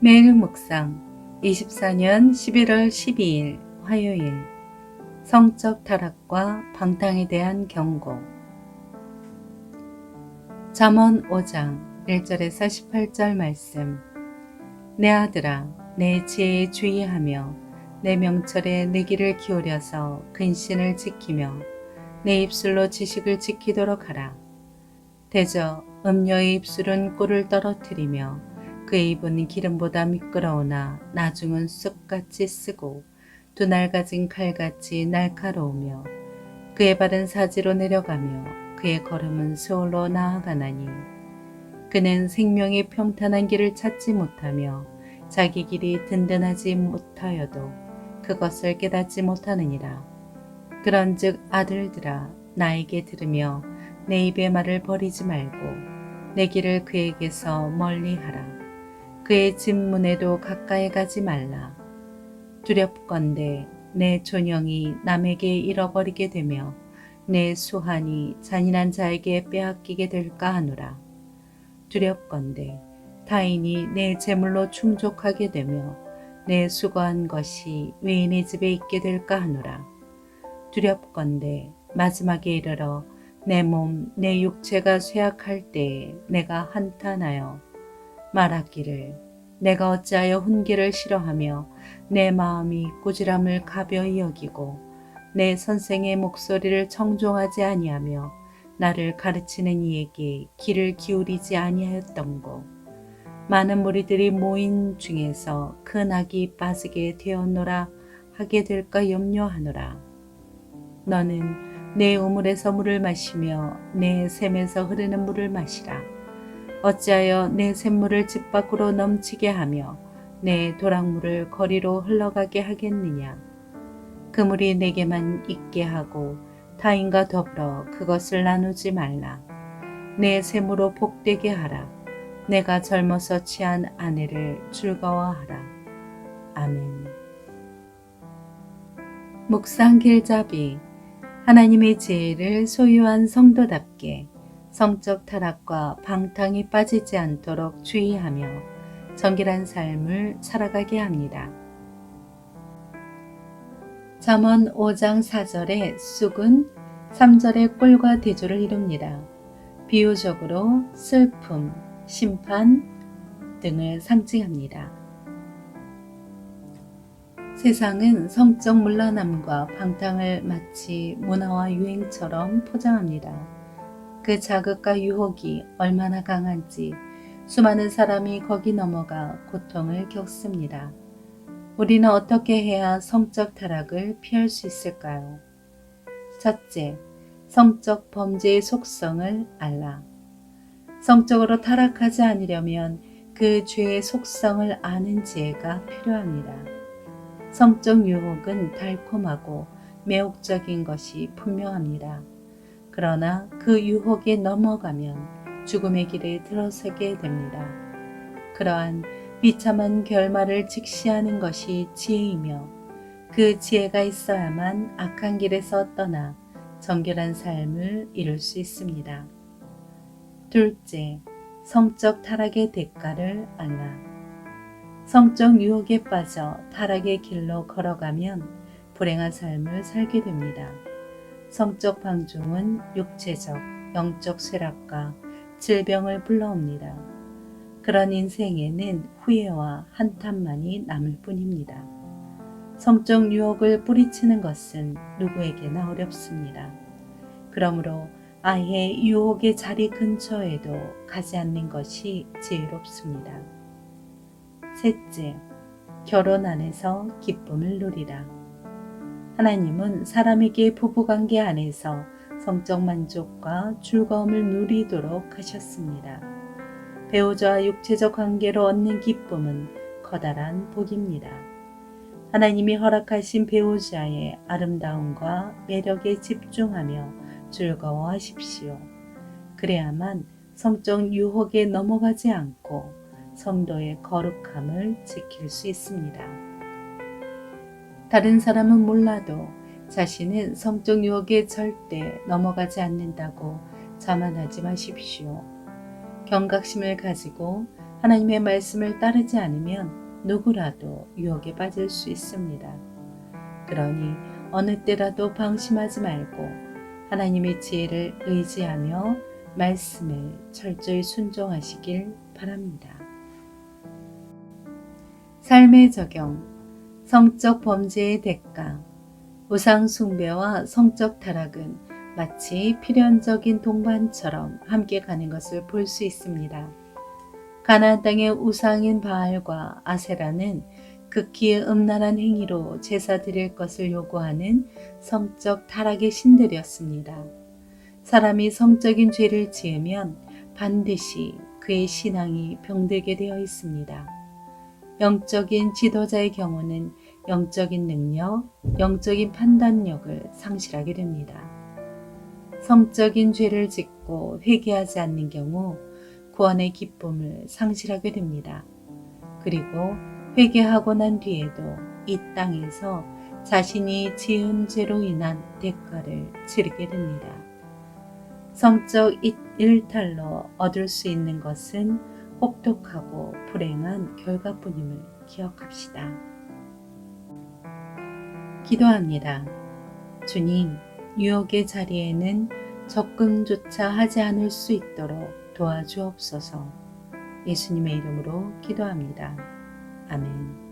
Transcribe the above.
매일 묵상 24년 11월 12일 화요일. 성적 타락과 방탕에 대한 경고. 잠언 5장 1절에서 18절 말씀. 내 아들아 내 지혜에 주의하며 내 명철에 내 길을 기울여서 근신을 지키며 내 입술로 지식을 지키도록 하라. 대저 음녀의 입술은 꿀을 떨어뜨리며 그의 입은 기름보다 미끄러우나 나중은 쑥같이 쓰고 두날 가진 칼같이 날카로우며 그의 발은 사지로 내려가며 그의 걸음은 수월로 나아가나니 그는 생명의 평탄한 길을 찾지 못하며 자기 길이 든든하지 못하여도 그것을 깨닫지 못하느니라. 그런즉 아들들아 나에게 들으며 내 입의 말을 버리지 말고 내 길을 그에게서 멀리하라 그의 집문에도 가까이 가지 말라. 두렵건대 내 존영이 남에게 잃어버리게 되며 내 수한이 잔인한 자에게 빼앗기게 될까 하노라. 두렵건대 타인이 내 재물로 충족하게 되며 내 수고한 것이 외인의 집에 있게 될까 하노라. 두렵건대 마지막에 이르러 내 몸, 내 육체가 쇠약할 때에 내가 한탄하여 말하기를 내가 어찌하여 훈계를 싫어하며 내 마음이 꾸지람을 가벼이 여기고 내 선생의 목소리를 청종하지 아니하며 나를 가르치는 이에게 귀를 기울이지 아니하였던고. 많은 무리들이 모인 중에서 큰 악이 빠지게 되었노라 하게 될까 염려하노라. 너는 내 우물에서 물을 마시며 내 샘에서 흐르는 물을 마시라 어찌하여 내 샘물을 집 밖으로 넘치게 하며 내 도랑물을 거리로 흘러가게 하겠느냐. 그 물이 내게만 있게 하고 타인과 더불어 그것을 나누지 말라. 내 샘으로 복되게 하라. 내가 젊어서 취한 아내를 즐거워하라. 아멘. 묵상 길잡이 하나님의 지혜를 소유한 성도답게 성적 타락과 방탕이 빠지지 않도록 주의하며 정결한 삶을 살아가게 합니다. 잠언 5장 4절의 쑥은 3절의 꿀과 대조를 이룹니다. 비유적으로 슬픔, 심판 등을 상징합니다. 세상은 성적 물러남과 방탕을 마치 문화와 유행처럼 포장합니다. 그 자극과 유혹이 얼마나 강한지 수많은 사람이 거기 넘어가 고통을 겪습니다. 우리는 어떻게 해야 성적 타락을 피할 수 있을까요? 첫째, 성적 범죄의 속성을 알라. 성적으로 타락하지 않으려면 그 죄의 속성을 아는 지혜가 필요합니다. 성적 유혹은 달콤하고 매혹적인 것이 분명합니다. 그러나 그 유혹에 넘어가면 죽음의 길에 들어서게 됩니다. 그러한 비참한 결말을 직시하는 것이 지혜이며 그 지혜가 있어야만 악한 길에서 떠나 정결한 삶을 이룰 수 있습니다. 둘째, 성적 타락의 대가를 알라. 성적 유혹에 빠져 타락의 길로 걸어가면 불행한 삶을 살게 됩니다. 성적 방종은 육체적, 영적 쇠락과 질병을 불러옵니다. 그런 인생에는 후회와 한탄만이 남을 뿐입니다. 성적 유혹을 뿌리치는 것은 누구에게나 어렵습니다. 그러므로 아예 유혹의 자리 근처에도 가지 않는 것이 지혜롭습니다. 셋째, 결혼 안에서 기쁨을 누리라. 하나님은 사람에게 부부관계 안에서 성적 만족과 즐거움을 누리도록 하셨습니다. 배우자와 육체적 관계로 얻는 기쁨은 커다란 복입니다. 하나님이 허락하신 배우자의 아름다움과 매력에 집중하며 즐거워하십시오. 그래야만 성적 유혹에 넘어가지 않고 성도의 거룩함을 지킬 수 있습니다. 다른 사람은 몰라도 자신은 성적 유혹에 절대 넘어가지 않는다고 자만하지 마십시오. 경각심을 가지고 하나님의 말씀을 따르지 않으면 누구라도 유혹에 빠질 수 있습니다. 그러니 어느 때라도 방심하지 말고 하나님의 지혜를 의지하며 말씀을 철저히 순종하시길 바랍니다. 삶의 적용, 성적 범죄의 대가, 우상 숭배와 성적 타락은 마치 필연적인 동반처럼 함께 가는 것을 볼 수 있습니다. 가나안 땅의 우상인 바알과 아세라는 극히 음란한 행위로 제사 드릴 것을 요구하는 성적 타락의 신들이었습니다. 사람이 성적인 죄를 지으면 반드시 그의 신앙이 병들게 되어 있습니다. 영적인 지도자의 경우는 영적인 능력, 영적인 판단력을 상실하게 됩니다. 성적인 죄를 짓고 회개하지 않는 경우 구원의 기쁨을 상실하게 됩니다. 그리고 회개하고 난 뒤에도 이 땅에서 자신이 지은 죄로 인한 대가를 치르게 됩니다. 성적 일탈로 얻을 수 있는 것은 혹독하고 불행한 결과뿐임을 기억합시다. 기도합니다. 주님, 유혹의 자리에는 접근조차 하지 않을 수 있도록 도와주옵소서. 예수님의 이름으로 기도합니다. 아멘.